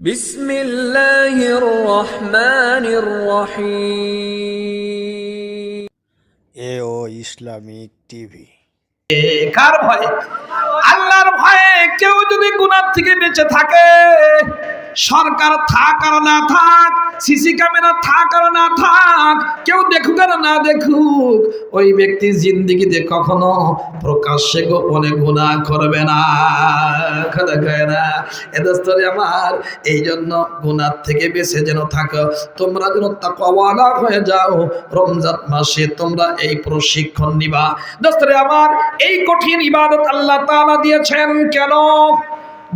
বিসমিল্লাহির রহমানির রহিম। এ ও Islamic TV. কার ভয়ে? আল্লাহর ভয়ে কেউ যদি গুনাহ থেকে বেঁচে থাকে সরকার থাক আর না থাক সিসি ক্যামেরা থাক আর না থাক, কেউ দেখুক আর না দেখুক, ওই ব্যক্তি জিন্দিগিতে কখনো প্রকাশ্যে গোপনে গুনাহ করবে না। কথা কয় না এদস্তরে আমার এই জন্য গুনার থেকে বেঁচে যেন থাকো। তোমরা যেন তাকওয়ালা হয়ে যাও, রমজান মাসে তোমরা এই প্রশিক্ষণ নিবা। দোস্তরে আমার, এই কঠিন ইবাদত আল্লাহ তাআলা দিয়েছেন কেন?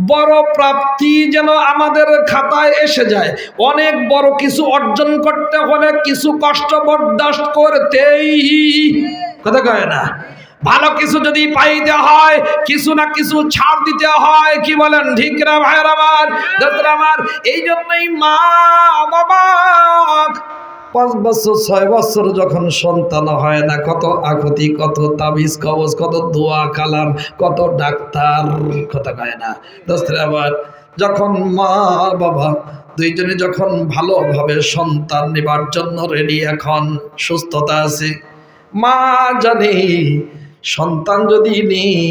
বড় প্রাপ্তি যেন আমাদের খাতায় এসে যায়। অনেক বড় কিছু অর্জন করতে হলে কিছু কষ্ট বরদাস্ত করতেই কথা কয় না? ভালো কিছু যদি পাইতে হয়, কিছু না কিছু ছাড় দিতে হয়, কি বলেন? ঠিক না ভাইয়ের আমার আমার এই জন্যই মা বাবা পাঁচ বছর, ছয় বছর যখন সন্তান হয় না, কত আকুতি, কত তাবিজ, কবজ, কত দোয়া, কালাম, কত ডাক্তার, কথা কয় না। দোস্তরা, আবার যখন মা, বাবা দুইজনে যখন ভালোভাবে সন্তান নেবার জন্য রেডি এখন সুস্থতা আছে। মা জানে, সন্তান যদি নেই,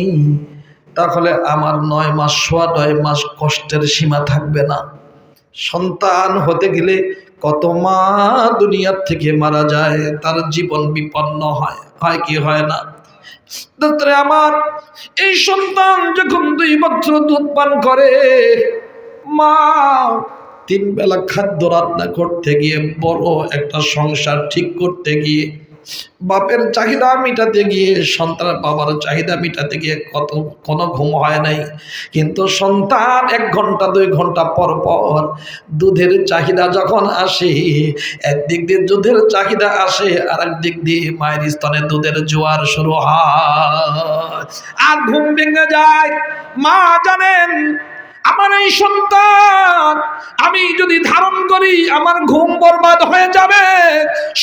তাহলে আমার নয় মাস, সোয়া নয় মাস কষ্টের সীমা থাকবে না। সন্তান হতে গেলে কত মা দুনিয়ার থেকে মারা যায়, তার জীবন বিপন্ন হয়। হয় কি হয় না? আমার, এই সন্তান যখন দুই বছর দুধ পান করে, মা তিন বেলা খাদ্য রান্না করতে গিয়ে বড় একটা সংসার ঠিক করতে গিয়ে বাপের চাহিদা মিটাতে গিয়ে, সন্তান বাবার চাহিদা মিটাতে গিয়ে কত, কোনো ঘুম হয় নাই। কিন্তু সন্তান এক ঘণ্টা, দুই ঘণ্টা পর পর দুধের চাহিদা যখন আসে, একদিক দিয়ে দুধের চাহিদা আসে আর একদিক দিয়ে মায়ের স্তনে দুধের জোয়ার শুরু হয়। আর ঘুম ভেঙে যায়। মা জানেন আমার এই সন্তান, আমি যদি ধারণ করি আমার ঘুম বরবাদ হয়ে যাবে,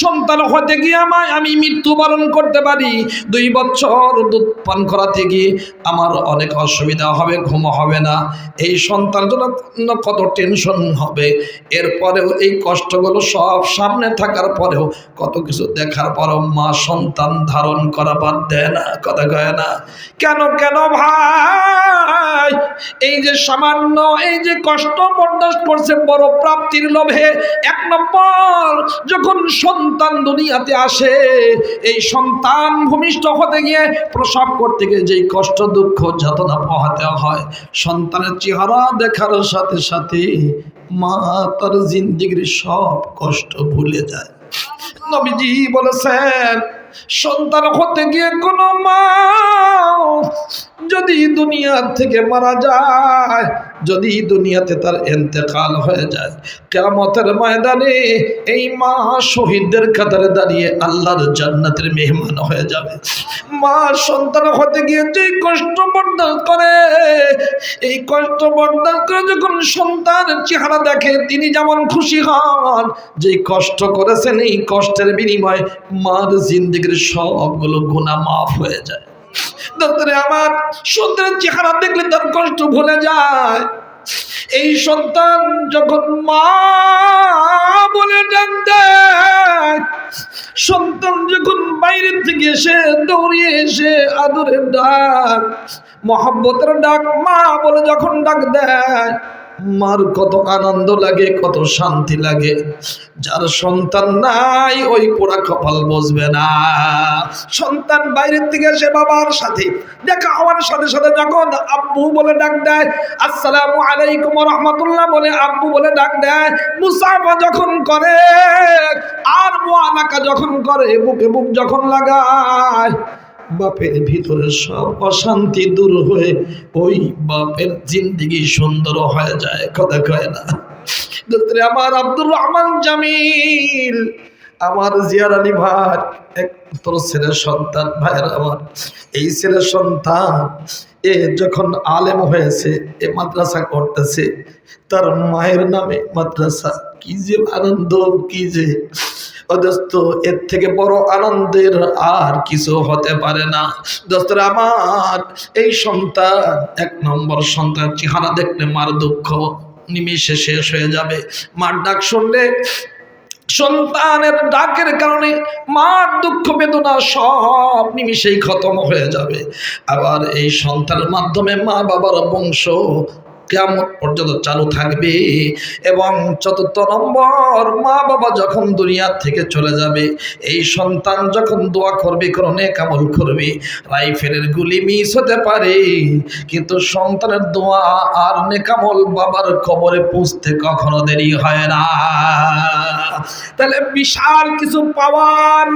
সন্তান হতে গিয়ে আমায় আমি মৃত্যুবরণ করতে পারি। দুই বছর দুধ পান করাতে গিয়ে আমার অনেক অসুবিধা হবে, ঘুম হবে না। এই সন্তান জন্য কত টেনশন হবে। এরপরেও এই কষ্টগুলো সব সামনে থাকার পরেও কত কিছু দেখার পরেও মা সন্তান ধারণ করা বাদ দেয় না, কথা কয় না। কেন কেন ভাই? এই যে সামান্য এই যে কষ্ট বরদাস্ত করছে বড় প্রাপ্তির লোভে, এক নম্বর, যখন সন্তান দুনিয়াতে আসে, এই সন্তান ভূমিষ্ঠ হতে গিয়ে প্রসব করতে গিয়ে যেই কষ্ট, দুঃখ, যাতনা পোহাতে হয়, সন্তানের চেহারা দেখার সাথে সাথে মা তার জিন্দিগির সব কষ্ট ভুলে যায়। নবীজি বলেছেন, সন্তান হতে গিয়ে কোনো মা যদি দুনিয়া থেকে মারা যায়, যদি দুনিয়াতে তার এন্তেকাল হয়ে যায় কেমতের ময়দানে এই মা শহীদদের কাতারে দাঁড়িয়ে আল্লাহর জান্নাতের মেহমান হয়ে যাবে। মা সন্তান হতে গিয়ে যে কষ্ট বর্দান করে, এই কষ্ট বর্দান করে যখন সন্তানের চেহারা দেখে, তিনি যেমন খুশি হন যে কষ্ট করেছেন, এই কষ্টের বিনিময়ে মার জিন্দিগির সবগুলো গুণা মাফ হয়ে যায়। দোস্তরে আমার সন্তানের চেহারা দেখলে তার কষ্ট ভুলে যায়। এই সন্তান যখন মা বলে ডাক দেয়, সন্তান যখন বাইরের থেকে এসে দৌড়িয়ে এসে আদরের ডাক, মহাব্বতের ডাক মা বলে যখন ডাক দেয় মার কত আনন্দ লাগে, কত শান্তি লাগে। যার সন্তান নাই, ওই পোড়া কপাল বসবে না। সন্তান বাইরের থেকে এসে বাবার সাথে। দেখা হওয়ার সাথে সাথে যখন আব্বু বলে ডাক দেয়, আসসালামু আলাইকুম রহমতুল্লাহ বলে আব্বু বলে ডাক দেয়, মুসাফা যখন করে, আর মোয়ানাকা যখন করে, বুকে বুক যখন লাগায় বাপের ভিতরে সব অশান্তি দূর হয়ে ওই বাপের জিন্দিগি সুন্দর হয়ে যায়, কথা কয় না। আমার আব্দুর রহমান জামিল, আমার জিয়ার আলী ভাই এক তোর ছেলের সন্তান, ভাইয়ের আমার। এই ছেলের সন্তান, এ যখন আলেম হয়েছে, এ মাদ্রাসা করতেছে, তার মায়ের নামে মাদ্রাসা, কি যে আনন্দ, কি যে অদস্ত এর থেকে বড় আনন্দের আর কিছু হতে পারে না। দোস্তরা আমার, এই সন্তান, এক নম্বর সন্তান চেহারা দেখলে মার দুঃখ নিমিষে শেষ হয়ে যাবে। মার ডাক শুনলে সন্তানের ডাকের কারণে মার দুঃখ বেদনা সব নিমিষেই খতম হয়ে যাবে। আবার এই সন্তানের মাধ্যমে মা বাবার বংশ কেমন পর্যন্ত চালু থাকবে এবং চতুর্থ নম্বর মা বাবা যখন দুনিয়ার থেকে চলে যাবে, এই সন্তান যখন দোয়া করবে করণে কামল করবে, রাইফেলের গুলি মিস হতে পারে। কিন্তু সন্তানের দোয়া আর নেকামল বাবার কবরে পুষতে কখনো দেরি হয় না। তাহলে বিশাল কিছু পাওয়ার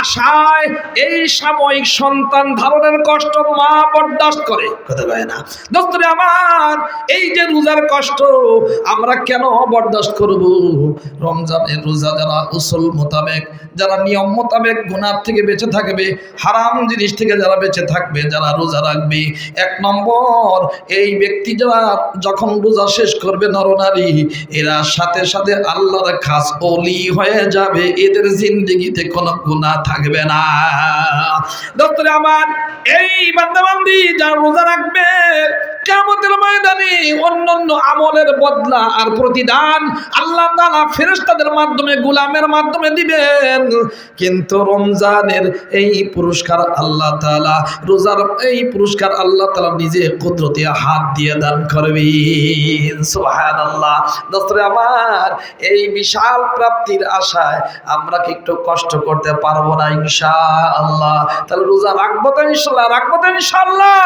আশায় এই সাময়িক সন্তান ধারণের কষ্ট মা বরদাস্ত করে। কথা কয় না। দোস্তরে আমার এই যে রোজার কষ্ট, আমরা কেন বরদাস্ত করব? রমজানের রোজা যারা উসুল মোতাবেক, যারা নিয়ম মোতাবেক গুনার থেকে বেঁচে থাকবে, হারাম জিনিস থেকে যারা বেঁচে থাকবে, যারা রোজা রাখবে, এক নম্বর, এই ব্যক্তি যারা যখন রোজা শেষ করবে নরনারী, এরা সাথে সাথে আল্লাহর খাস অলি হয়ে যাবে, এদের জিন্দিগিতে কোনো গুনাহ থাকবে না। দোস্তরে আমার, এই বান্দাবান্দি যারা রোজা রাখবে কেমতের ময়দানে অন্যান্য আমলের বদলা আর প্রতিদান আল্লাহ তাআলা ফেরেশতাদের মাধ্যমে, গোলামের মাধ্যমে দিবেন। কিন্তু রমজানের এই পুরস্কার আল্লাহ তাআলা, রোজার এই পুরস্কার আল্লাহ তাআলা নিজে কুদরতি হাত দিয়ে দান করবেন। সুবহানাল্লাহ। দোস্তরে আমার, এই বিশাল প্রাপ্তির আশায় আমরা কি একটু কষ্ট করতে পারব না ইনশাআল্লাহ? তাহলে রোজা রাখব তো ইনশাল্লাহ রাখব তো ইনশাল্লাহ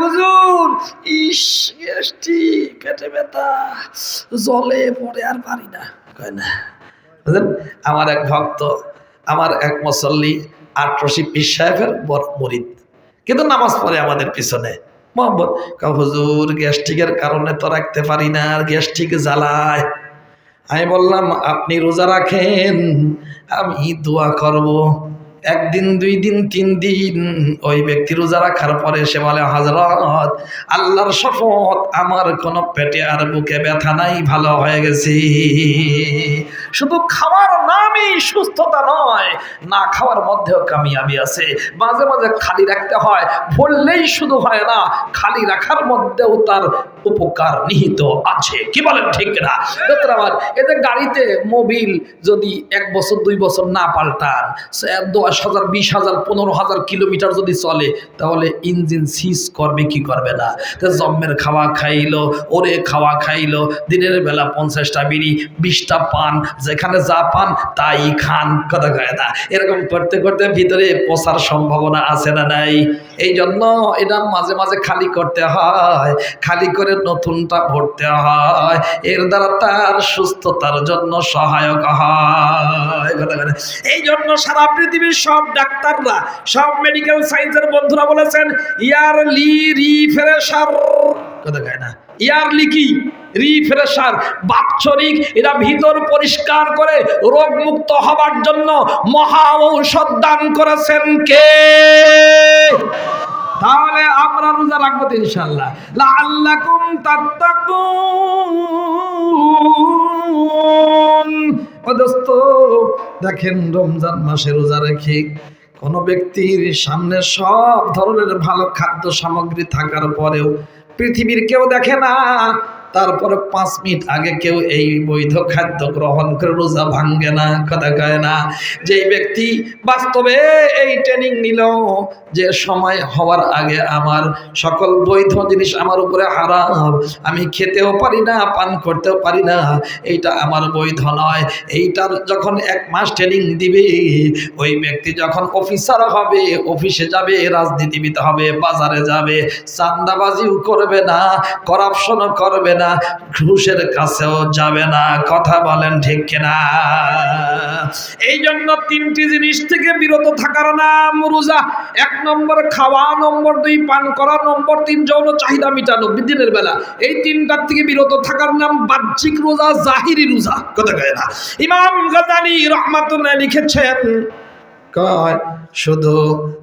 হুজুর। ইস গেস্টি পেটে ব্যথা। জলে পড়ে আর পারি না। কয় না। বুঝলেন আমার এক ভক্ত, আমার এক মুসল্লি, আটরশি পীর সাহেবের মরিদ। কিন্তু নামাজ পড়ে আমাদের পিছনে। মোহাম্মদ হুজুর, গ্যাস্ট্রিকের কারণে তো রাখতে পারি না, আর গ্যাস্ট্রিক জ্বালায়। আমি বললাম, আপনি রোজা রাখেন, আমি দোয়া করব। একদিন দুই দিন তিন দিন ওই ব্যক্তি রোজা রাখার পরে সে বলে হজরত আল্লাহর শপথ, আমার কোনো পেটে আর বুকে ব্যথা নাই, ভালো হয়ে গেছি। শুধু খাওয়ার নামই সুস্থতা নয়, না খাওয়ার মধ্যেও কামিয়াবি আছে। মাঝে মাঝে খালি রাখতে হয় বললেই শুধু হয় না, খালি রাখার মধ্যেও তার উপকার নিহিত আছে। কি বলেন ঠিক না আমার এতে গাড়িতে মোবিল যদি এক বছর, দুই বছর না পাল্টান দশ হাজার, বিশ হাজার, পনেরো হাজার কিলোমিটার যদি চলে, তাহলে ইঞ্জিন সিজ করবে, কি করবে না? জম্মের খাওয়া খাইলো, ওরে খাওয়া খাইলো, দিনের বেলা পঞ্চাশটা বিড়ি, বিশটা পান, যেখানে যা পান তাই খান। কথা কয় না। এরকম করতে করতে ভিতরে পচার সম্ভাবনা আছে না নাই? এই জন্য এটা মাঝে মাঝে খালি করতে হয়, খালি করে নতুনটা ভরতে হয়। এর দ্বারা তার সুস্থতার জন্য সহায়ক হয়? এই জন্য সারা পৃথিবীর সব ডাক্তাররা, সব মেডিকেল সায়েন্সের বন্ধুরা বলেছেন ইয়ারলি রিফ্রেশার কথা কয় না। ইয়ারলি কি? রিফ্রেশার বাৎসরিক, এরা ভিতর পরিষ্কার করে রোগ মুক্ত হবার জন্য মহা ঔষধ দান করেছেন কে? তাহলে আমরা রোজা রাখব ইনশাল্লাহ লাআল্লাকুম তাত্তাকুন। ও দোস্ত দেখেন রমজান মাসে রোজা রেখে কোনো ব্যক্তির সামনে সব ধরনের ভালো খাদ্য সামগ্রী থাকার পরেও পৃথিবীর কেউ দেখে না তারপরে পাঁচ মিনিট আগে কেউ এই বৈধ খাদ্য গ্রহণ করে রোজা ভাঙ্গে না কথা কয় না। যেই ব্যক্তি বাস্তবে এই ট্রেনিং নিল যে সময় হওয়ার আগে আমার সকল বৈধ জিনিস আমার উপরে হারাম, আমি খেতেও পারি না, পান করতেও পারি না, এইটা আমার বৈধ নয়। এইটার যখন এক মাস ট্রেনিং দিবে, ওই ব্যক্তি যখন অফিসার হবে অফিসে যাবে, রাজনীতিবিদ হবে, বাজারে যাবে চান্দাবাজিও করবে না করাপশনও করবে না ঘুষের কাছেও যাবে না, কথা বলেন ঠিক কিনা? এই জন্য তিনটি জিনিস থেকে বিরত থাকার নাম রোজা। এক নম্বর খাওয়া, নম্বর দুই পান করা, নম্বর তিন যৌন চাহিদা মিটানো দিনের বেলা। এই তিনটার থেকে বিরত থাকার নাম বাহ্যিক রোজা, জাহিরি রোজা। কথা কয় না। ইমাম গাজালি রহমাতুল্লাহ লিখেছেন কয় শুধু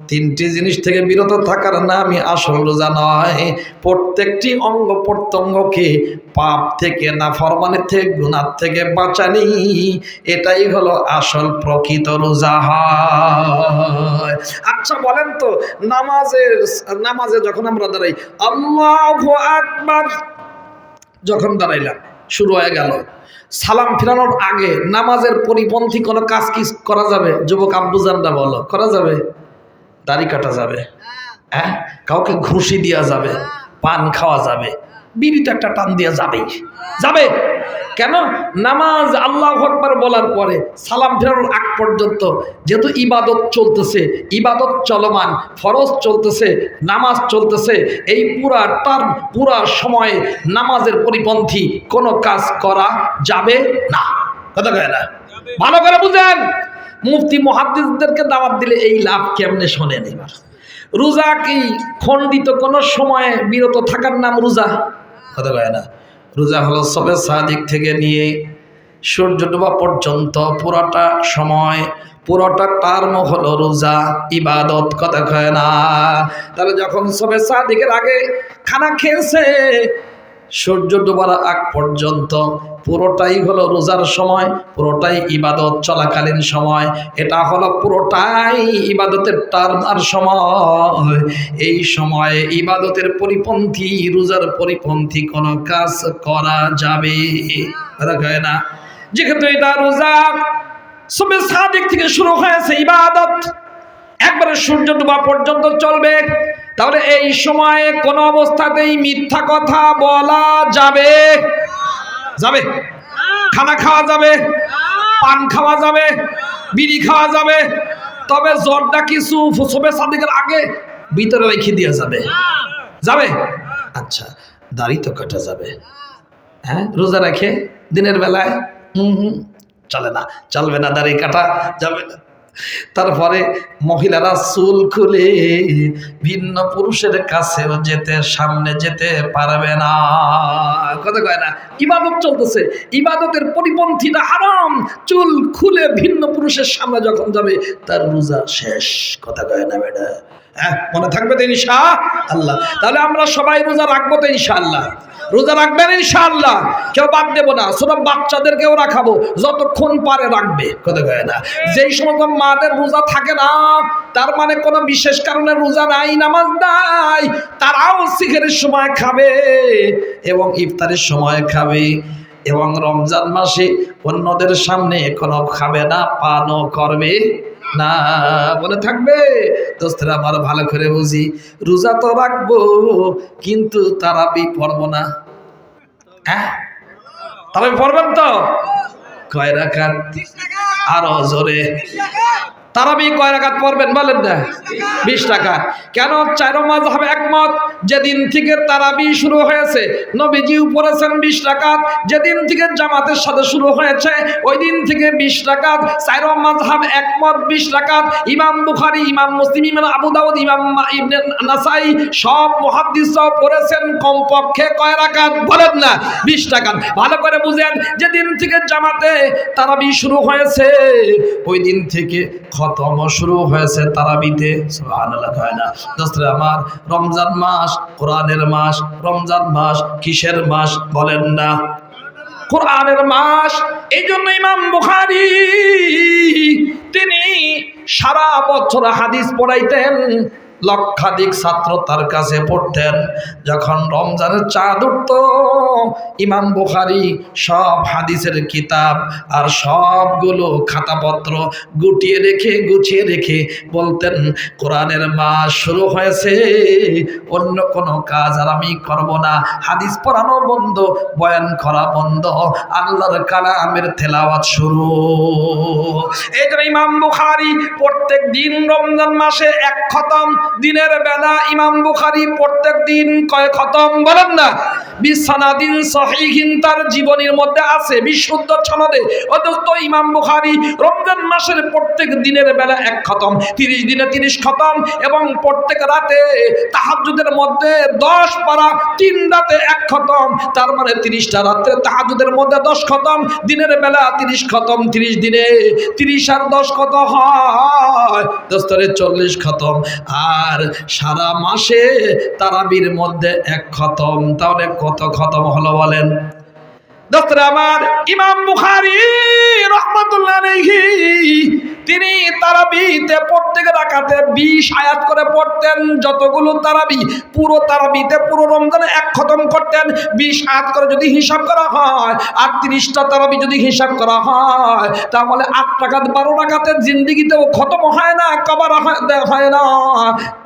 তিনটি জিনিস থেকে বিরত থাকার নামই আসল রোজা নয়। প্রত্যেকটি অঙ্গ প্রত্যঙ্গকে পাপ থেকে না ফরমানের থেকে গুণার থেকে বাঁচানি, এটাই হলো আসল প্রকৃত রোজা হয়। আচ্ছা বলেন তো, নামাজের, নামাজে যখন আমরা দাঁড়াই, আল্লাহু আকবার, যখন দাঁড়াইলাম শুরু হয়ে গেল। সালাম ফেরানোর আগে নামাজের পরিপন্থী কোনো কাজ কি করা যাবে? যুবক আব্বুজানরা বলো করা যাবে? দাড়ি কাটা যাবে। হ্যাঁ? কাউকে ঘুষি দেওয়া যাবে পান খাওয়া যাবে। বিড়িতে একটা টান দেওয়া যাবেই। যাবে? কেন? নামাজ আল্লাহ আকবার বলার পরে সালাম ফেরানোর আগ পর্যন্ত যেহেতু ইবাদত চলতেছে, ইবাদত চলমান, ফরজ চলতেছে, নামাজ চলতেছে, এই পুরা টার্ম পুরা সময়ে নামাজের পরিপন্থী কোনো কাজ করা যাবে না। কথা কয় না? ভালো করে বুঝেন। মুফতি মহাদ্দিসদেরকে দাওয়াত দিলে এই লাভ কেমনে শোনেন এবার? রোজা কি খণ্ডিত কোনো সময়ে বিরত থাকার নাম রোজা? কথা কয় না? রোজা হলো সবে সাদিক থেকে নিয়ে সূর্য ডোবা পর্যন্ত পুরোটা সময়, পুরোটা টার্ম হলো রোজা, ইবাদত, কথা কয় না। তাহলে যখন সবে সাদিকের আগে খানা খেয়েছে সূর্য ডোবার আগ পর্যন্ত। পুরোটাই হলো রোজার সময়, পুরোটাই ইবাদত চলাকালীন সময়। এটা হলো পুরোটাই ইবাদতের টার্ম আর সময়। এই সময়ে ইবাদতের পরিপন্থী, রোজার পরিপন্থী কোনো কাজ করা যাবে। না? যেহেতু এটা রোজা, সবে সাদিক থেকে শুরু হয়েছে ইবাদত। একবারে সূর্য ডোবা পর্যন্ত চলবে। তাহলে এই সময়ে কোনো অবস্থাতেই মিথ্যা কথা বলা যাবে? যাবে। খানা খাওয়া যাবে, পান খাওয়া যাবে, বিড়ি খাওয়া যাবে, তবে জ্বরটা কিছু ফুসবে সাদিকের আগে ভিতরে রেখে দেওয়া যাবে। যাবে? আচ্ছা দাড়ি তো কাটা যাবে। হ্যাঁ রোজা রাখে, দিনের বেলায়, হুম হুম, চলে না, চলবে না দাড়ি কাটা, যাবে না। তারপরে মহিলারা চুল খুলে ভিন্ন পুরুষের কাছেও যেতে, সামনে যেতে পারবে না। কথা কয় না, ইবাদত চলতেছে। ইবাদতের পরিপন্থীটা হারাম। চুল খুলে ভিন্ন পুরুষের সামনে যখন যাবে, তার রোজা শেষ। কথা কয় না বেটা? হ্যাঁ মনে থাকবে তো ইনশা আল্লাহ। তাহলে আমরা সবাই রোজা রাখব তো ইনশাআল্লাহ রোজা রাখবেন ইনশাআল্লাহ। কেউ বাদ দেবো না শুধু বাচ্চাদেরকেও রাখাবো, যতক্ষণ পারে রাখবে। কথা কয় না? যেই সমস্ত মাদের রোজা থাকে না, তার মানে কোনো বিশেষ কারণে রোজা নাই, নামাজ নাই, তারাও শিখের সময় খাবে এবং ইফতারের সময় খাবে এবং রমজান মাসে অন্যদের সামনে কোনো খাবে না, পানও করবে না। বলে থাকবে? দোস্তরা, আমার ভালো করে বুঝি। রোজা তো রাখব, কিন্তু তারাবি পড়ব না। হ্যাঁ? তাহলে পড়বেন তো? কয় রাখাত আরও জোরে। তারাবি কয় রাখাত পড়বেন বলেন না? বিশ টাকা কেন? চার মাস হবে একমত যেদিন থেকে তারাবি শুরু হয়েছে, নবীজি পড়েছেন বিশ টাকাত যেদিন থেকে জামাতের সাথে শুরু হয়েছে, ওই দিন থেকে বিশ টাকাত চার মাস হবে একমত বিশ টাকাত ইমাম বুখারি, ইমাম মুসলিম, ইমাম আবু দাউদ, ইমাম ইবনে নাসাই সব মুহাদ্দিস পড়েছেন কমপক্ষে কয় রাকাত? বলেন না, বিশ টাকাত ভালো করে বুঝেন, যেদিন থেকে জামাতে তারাবি শুরু হয়েছে, ওই দিন থেকে খতম শুরু হয়েছে তারাবিতে না। দোস্তরা আমার, রমজান মাস, কোরআনের মাস, রমজান মাস কিসের মাস বলেন না? কোরআনের মাস এই জন্য ইমাম বুখারি, তিনি সারা বছর হাদিস পড়াইতেন লক্ষাধিক ছাত্র তার কাছে পড়তেন। যখন রমজানের চাঁদ উঠত, ইমাম বুখারি সব হাদিসের কিতাব আর সবগুলো খাতাপত্র গুটিয়ে রেখে, গুছিয়ে রেখে বলতেন, কোরআনের মাস শুরু হয়েছে, অন্য কোনো কাজ আর আমি করব না। হাদিস পড়ানো বন্ধ, বয়ান করা বন্ধ, আল্লাহর কালামের তেলাওয়াত শুরু। এই জন্য ইমাম বুখারি প্রত্যেক দিন রমজান মাসে এক খতম দিনের বেলা ইমাম বুখারি প্রত্যেক দিন কয় খতম, বলেন না? বিসানাদিন সহিহীন তার জীবনীর মধ্যে আছে, বিশুদ্ধ সনদে অথচ ইমাম বুখারি রমজান মাসের প্রত্যেক দিনের বেলা এক খতম, তিরিশ দিনে তিরিশ খতম, এবং প্রত্যেক রাতে তাহাজুদের মধ্যে দশ পারা তিন রাতে এক খতম, তার মানে তিরিশটা রাত্রে তাহাজুদের মধ্যে দশ খতম, দিনের বেলা তিরিশ খতম, তিরিশ দিনে তিরিশ আর দশ কত হয়? দস্তরে চল্লিশ খতম। আর সারা মাসে তারাবির মধ্যে এক খতম। তাহলে কত খতম হলো বলেন? দোস্তরে আমার ইমাম বুখারী রহমাতুল্লাহ তিনি তারাবিতে প্রত্যেক রাকাতে 20 আয়াত করে পড়তেন, যতগুলো তারাবি, পুরো তারাবিতে, পুরো রমজানে এক খতম করতেন 20 আয়াত করে যদি হিসাব করা হয় আর 30টা তারাবি যদি হিসাব করা হয়, তাহলে 8 টাকাত 12 টাকাতে জিন্দেগিতেও খতম হয় না, কবার হয় হয় না।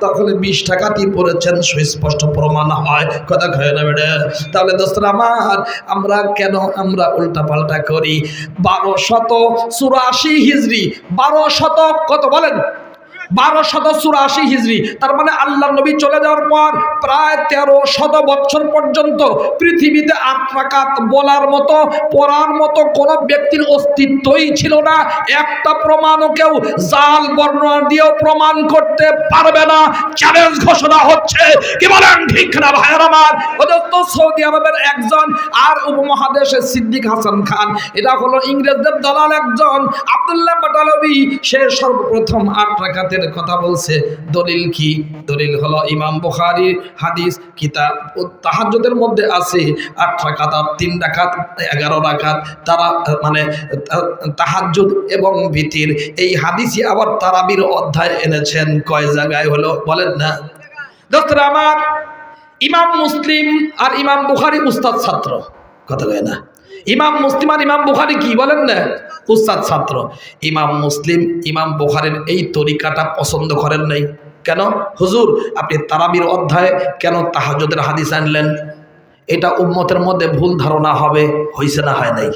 তাহলে 20 টাকাতেই পড়েছেন, সুস্পষ্ট প্রমাণ হয়। কথা কয় না বেড়ে তাহলে দোস্তরা আমার, আমরা কেন আমরা উল্টা পাল্টা করি। বারো শত চুরাশি হিজড়ি বারো শত কত বলেন? বারো শত চুরাশি হিজড়ি তার মানে আল্লাহ নবী চলে যাওয়ার পর প্রায় তেরো শত বছর পর্যন্ত পৃথিবীতে আট বলার মতো, পড়ার মতো কোনো ব্যক্তির অস্তিত্বই ছিল না। একটা প্রমাণও কেউ জাল বর্ণনা দিয়েও প্রমাণ করতে পারবে না। চ্যালেঞ্জ ঘোষণা হচ্ছে। কি বলেন ঠিক না ভাইয়ের আমার? সৌদি আরবের একজন আর উপমহাদেশের সিদ্দিক হাসান খান। এটা হলো ইংরেজদের দলাল একজন। আব্দুল্লাহ বাটালবি সে সর্বপ্রথম আট রাকাতের কথা বলছে, দলিল কি? দলিল হলো ইমাম বুখারীর হাদিস, কিতাব ও তাহাজ্জুদের মধ্যে আছে আট আর তিন রাকাত, এগারো রাকাত তারা মানে তাহাজ্জুদ এবং ভীতির। এই হাদিসই আবার তারাবির অধ্যায় এনেছেন। কয় জায়গায় হলো? বলেন না। দোস্তরা আমার, ইমাম মুসলিম আর ইমাম বুখারি উস্তাদ ছাত্র। কথা কয় না। ইমাম মুসলিম আর ইমাম বুখারি কি? বলেন না। উস্তাদ ছাত্র। ইমাম মুসলিম, ইমাম বোখারের এই তরিকাটা পছন্দ করেন নাই। কেন? হুজুর, আপনি তারাবির অধ্যায় কেন তাহাজদের হাদিস আনলেন? এটা উম্মতের মধ্যে ভুল ধারণা হবে, হইছে না হয় নাই?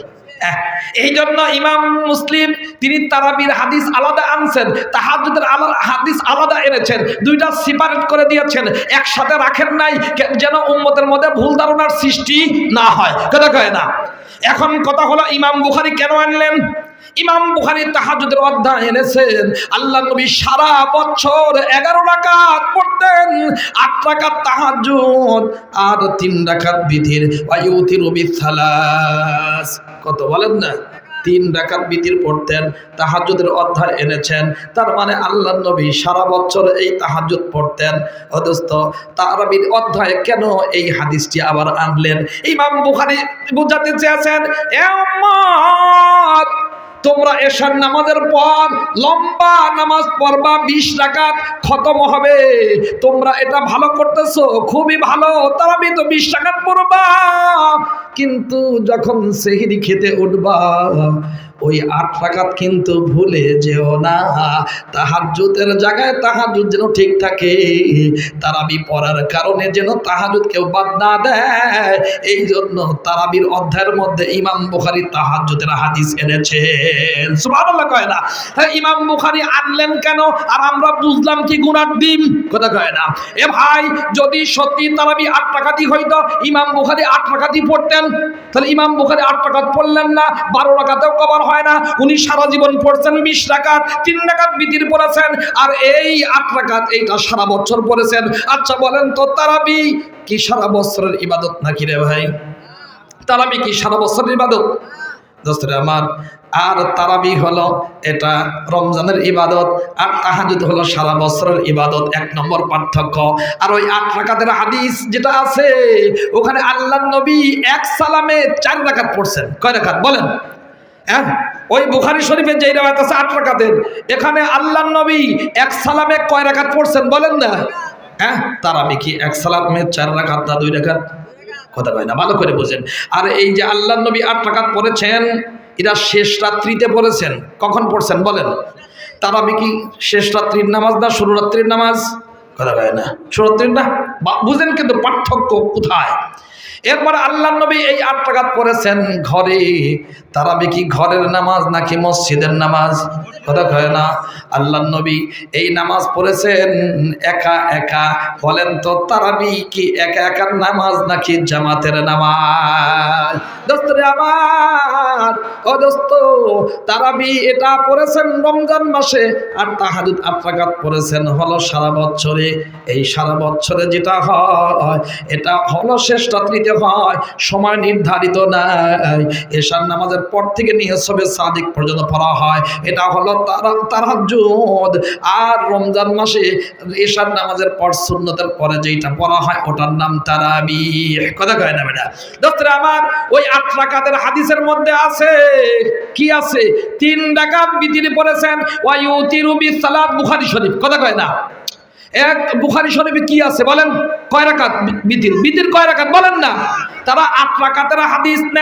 এই জন্য ইমাম মুসলিম তিনি তারাবির হাদিস আলাদা আনছেন তাহাজুদের আলাদা হাদিস আলাদা এনেছেন, দুইটা সিপারেট করে দিয়েছেন, একসাথে রাখেন নাই যেন উম্মতের মধ্যে ভুল ধারণার সৃষ্টি না হয়। কথা কয় না? এখন কথা হলো ইমাম বুখারি কেন আনলেন? ইমাম বুখারী তাহাজ্জুদের অধ্যায় এনেছেন, আল্লাহ নবী সারা বছর এগারো রাকাত পড়তেন, আট রাকাত তাহাজ্জুদ, আর তিন রাকাত বিধির। ওয়ায়ুতিরু বিসালাস। কত বলেন না? তিন রাকাত বিতির পড়তেন, তাহাজ্জুদের অধ্যায় এনেছেন। তার মানে আল্লাহ নবী সারা বছর এই তাহাজ্জুদ পড়তেন। অদস্ত তারাবির অধ্যায় কেন এই হাদিসটি আবার আনলেন? ইমাম বুখারী বুঝাতে চেয়েছেন, এ উম্মত তোমরা এশার নামাজের পর লম্বা নামাজ পড়বা, বিশ রাকাত খতম হবে। তোমরা এটা ভালো করতেছো, খুবই ভালো। তারাবি তো বিশ রাকাত পড়বা। কিন্তু যখন সেহিরি খেতে উঠবা ওই আট রাকাত কিন্তু ভুলে যেও না। তাহাজ্জুদের জায়গায় তাহাজ্জুদ যেন ঠিক থাকে তারাবি পড়ার কারণে যেন তাহাজুদ কেউ বাদ না দেয়। এই জন্য তারাবির অধ্যায়ের মধ্যে ইমাম বুখারী তাহাজ্জুদের হাদিস এনেছেন সুবহানাল্লাহ কয় না হ্যাঁ, ইমাম বুখারি আনলেন কেন? আর আমরা বুঝলাম কি গুনার ডিম? কথা কয় না। এ ভাই যদি সত্যি তারাবি আট টাকাতি হইতো ইমাম বুখারি আট টাকাতি পড়তেন তাহলে ইমাম বুখারি আট টাকাত পড়লেন না, বারো টাকাতেও কভার হয় না, উনি সারা জীবন পড়ছেন বিশ টাকাত তিন টাকাত বিতির পড়েছেন, আর এই আট টাকাত এইটা সারা বছর পড়েছেন। আচ্ছা বলেন তো, তারাবি কি সারা বছরের ইবাদত নাকি রে ভাই? তারাবি কি সারা বছরের ইবাদত? দোস্তরে আমার, আর তারাবি হলো এটা রমজানের ইবাদত, আর তাহাজুদ হলো সারা বছরের ইবাদত, এক নম্বর পার্থক্য। আর ওই আট রাকাতের হাদিস যেটা আছে, ওখানে আল্লাহ নবী এক সালামে চার রাকাত পড়ছেন। কয় রাকাত? বলেন। হ্যাঁ? ওই বুখারি শরীফের যে রাকাত আছে আট রাকাতের, এখানে আল্লাহ নবী এক সালামে কয় রাকাত পড়ছেন? বলেন না। হ্যাঁ? তারাবি কি এক সালামে চার রাকাত না দুই রাকাত? কথা কয় না, ভালো করে বোঝেন। আর এই যে আল্লাহ নবী আট টাকাত পড়েছেন, এরা শেষ রাত্রিতে পড়েছেন। কখন পড়ছেন বলেন? তারা কি শেষ রাত্রির নামাজ না শুরু রাত্রির নামাজ? কথা কয় না, শুরু রাত্রির না? বুঝেন কিন্তু পার্থক্য কোথায়? এরপর আল্লাহ নবী এই আট টাকাত পড়েছেন ঘরে। তারা কি ঘরের নামাজ নাকি মসজিদের নামাজ? কথা কয় না। আল্লাহ নবী এই নামাজ পড়েছেন একা একা। বলেন তো তারাবি কি একা একার নামাজ নাকি জামাতের নামাজ? দোস্তরে আমার, ও দোস্ত তারাবি এটা পড়েছেন রমজান মাসে আর তাহাজুদ আট রাকাত পড়েছেন হলো সারা বছরে। এই সারা বছরে যেটা হয়, এটা হলো শেষ রাত্রিতে হয় সময় নির্ধারিত নাই। এশার নামাজের পর থেকে নিয়ে সবে সাদিক পর্যন্ত পড়া হয়। এটা হলো তারা তারাজ্জুদ। আর রমজান মাসে এশার নামাজের পর সুন্নতের পরে যেটা পড়া হয়, ওটার নাম তারাবি কথা কয় না বেটা? দোস্তরা আমার, ওই আট রাকাতের হাদিসের মধ্যে আছে। কি আছে? তিন রাকাত বিতির পড়েছেন ওয়াইউতিরু বিসালাত বুখারী শরীফ। কথা কয় না? এক বুখারি শরীফে কি আছে বলেন? কয় রাকাত? বিতির বিতির কয় রাকাত? বলেন না। তারা আট রাকাতের হাদিস নেয়।